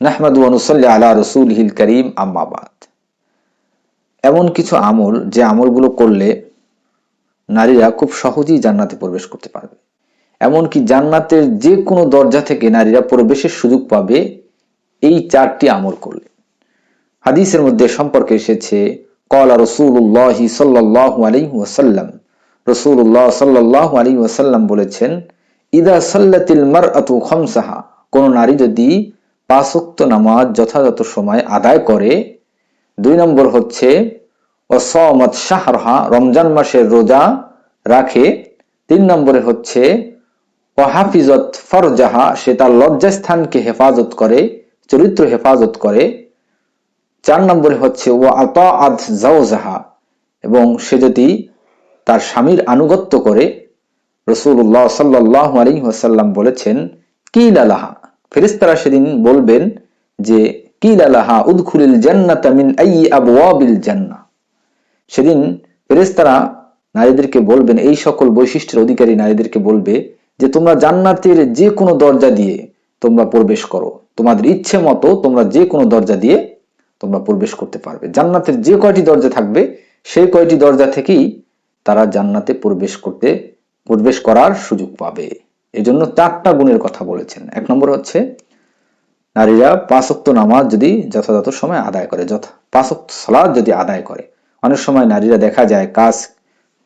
নাহমাদ ওয়ানুসাল্লি আলা রসুল হিল করিম আম্মাবাদ এমন কিছু আমল, যে আমলগুলো করলে নারীরা খুব সহজেই জান্নাতে প্রবেশ করতে পারবে। এমনকি জান্নাতের যে কোনো দরজা থেকে নারীরা প্রবেশের সুযোগ পাবে এই চারটি আমল করলে। হাদিসের মধ্যে সম্পর্কে এসেছে কলা রসুল্লাহ সাল্লাহ আলী ওয়াসাল্লাম। রসুল্লাহ সাল্লাহ আলী ওয়াসাল্লাম বলেছেন, ইদা সাল্লাতিল মার আতু খমসাহা। কোন নারী যদি পাঁচক্ত নামাজ যথাযথ সময় আদায় করে। দুই নম্বর হচ্ছে অসমত শাহরহা রমজান মাসের রোজা রাখে। তিন নম্বরে হচ্ছে ওহাফিজত ফরজাহা, সে তার লজ্জাস্থানকে হেফাজত করে, চরিত্র হেফাজত করে। চার নম্বরে হচ্ছে ও আতা আদ জাহা এবং সে যদি তার স্বামীর আনুগত্য করে রসুল্লাহ সাল্লাহ আলী ওয়াসাল্লাম বলেছেন কি লালাহা ফেরিস্তারা সেদিন বলবেন যে কি লালাহা উদখুলিল জান্নাতা মিন আই আবওয়াবিল জান্নাহ সেদিন ফেরেস্তারা নারীদেরকে বলবেন, এই সকল বৈশিষ্ট্যের অধিকারী নারীদেরকে বলবে যে, তোমরা জান্নাতের যে কোনো দরজা দিয়ে তোমরা প্রবেশ করো। তোমাদের ইচ্ছে মতো তোমরা যে কোনো দরজা দিয়ে তোমরা প্রবেশ করতে পারবে। জান্নাতের যে কয়টি দরজা থাকবে, সেই কয়টি দরজা থেকেই তারা জান্নাতে প্রবেশ করতে, প্রবেশ করার সুযোগ পাবে। এই জন্য চারটা গুণের কথা বলেছেন। এক নম্বর হচ্ছে, নারীরা পাঁচক্ত নামাজ যদি যথাযথ সময় আদায় করে, যথা, পাঁচক্ত সালাদ যদি আদায় করে। অনেক সময় নারীরা দেখা যায় কাজ,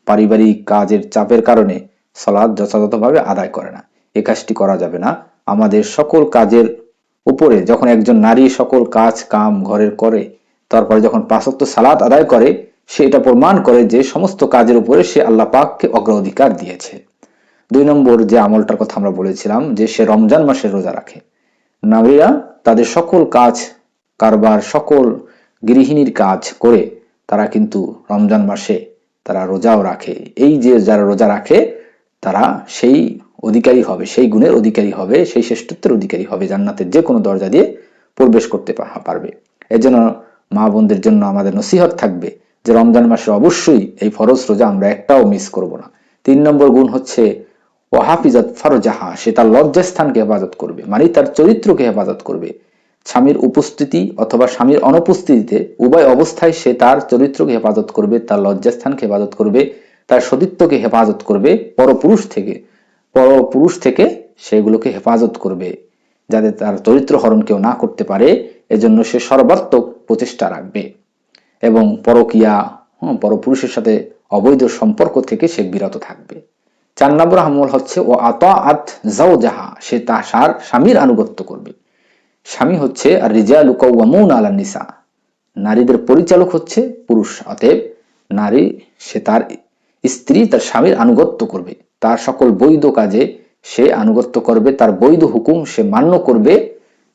পারিবারিক কাজের চাপের কারণে সলাদ যথাযথভাবে আদায় করে না। এ কাজটি করা যাবে না। আমাদের সকল কাজের উপরে যখন একজন নারী সকল কাজ, কাম ঘরের করে, তারপরে যখন পাঁচক্ত সালাদ আদায় করে, সে এটা প্রমাণ করে যে সমস্ত কাজের উপরে সে আল্লাহ পাককে অগ্রাধিকার দিয়েছে। দুই নম্বর যে আমলটার কথা আমরা বলেছিলাম, যে সে রমজান মাসে রোজা রাখে। নারীরা তাদের সকল কাজ, কারবার, সকল গৃহিণীর কাজ করে তারা কিন্তু রমজান মাসে তারা রোজাও রাখে। এই যে যারা রোজা রাখে, তারা সেই অধিকারী হবে, সেই গুণের অধিকারী হবে, সেই শ্রেষ্ঠত্বের অধিকারী হবে, জান্নাতের যে কোনো দরজা দিয়ে প্রবেশ করতে পারবে। এর জন্য মা বোনদের জন্য আমাদের নসিহত থাকবে যে রমজান মাসে অবশ্যই এই ফরজ রোজা আমরা একটাও মিস করব না। তিন নম্বর গুণ হচ্ছে ও হাফিজত ফরজাহা, সে তার লজ্জাস্থানকে হেফাজত করবে মানে তার চরিত্রকে হেফাজত করবে। স্বামীর উপস্থিতি অথবা স্বামীর অনুপস্থিতিতে উভয় অবস্থায় সে তার চরিত্রকে হেফাজত করবে, তার লজ্জাস্থানকে হেফাজত করবে, তার সতীত্বকে হেফাজত করবে পরপুরুষ থেকে। পরপুরুষ থেকে সেগুলোকে হেফাজত করবে, যাতে তার চরিত্র হরণ কেউ না করতে পারে, এজন্য সে সর্বাত্মক প্রচেষ্টা রাখবে। এবং পরকিয়া পরপুরুষের সাথে অবৈধ সম্পর্ক থেকে সে বিরত থাকবে। চার নম্বর আমল হচ্ছে ও আত আত যাও যাহা সে তার স্বামীর আনুগত্য করবে। স্বামী হচ্ছে আর রিজাল কৌমুন আলা নিসা নারীদের পরিচালক হচ্ছে পুরুষ, অতএব নারী, সে তার স্ত্রী, তার স্বামীর আনুগত্য করবে। তার সকল বৈধ কাজে সে আনুগত্য করবে, তার বৈধ হুকুম সে মান্য করবে।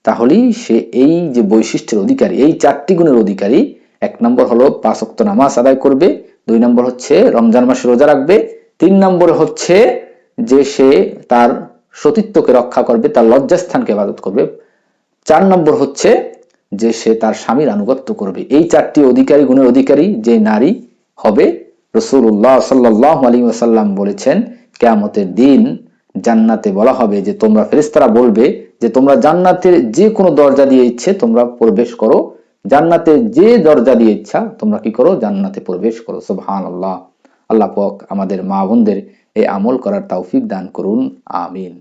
তাহলেই সে এই যে বৈশিষ্ট্যের অধিকারী, এই চারটি গুণের অধিকারী, এক নম্বর হলো পাঁচ অক্ত নামাজ আদায় করবে, দুই নম্বর হচ্ছে রমজান মাসে রোজা রাখবে তিন নম্বর হচ্ছে যে সে তার সতীত্বকে রক্ষা করবে, তার লজ্জাস্থানকে ইবাদত করবে। চার নম্বর হচ্ছে যে সে তার স্বামীর আনুগত্য করবে। এই চারটি অধিকারী, গুণের অধিকারী যে নারী হবে রসুল্লাহ সাল্লাহ আলী ওয়াসাল্লাম বলেছেন, কেয়ামতের দিন জান্নাতে বলা হবে যে তোমরা ফেরেস্তারা বলবে যে তোমরা জান্নাতের যে কোনো দরজা দিয়ে ইচ্ছে তোমরা প্রবেশ করো। জান্নাতের যে দরজা দিয়ে ইচ্ছা তোমরা কি করো? জান্নাতে প্রবেশ করো। সুবহান আল্লাহ আল্লাহ পক আমাদের মা বোনদের এই আমল করার তৌফিক দান করুন আমিন।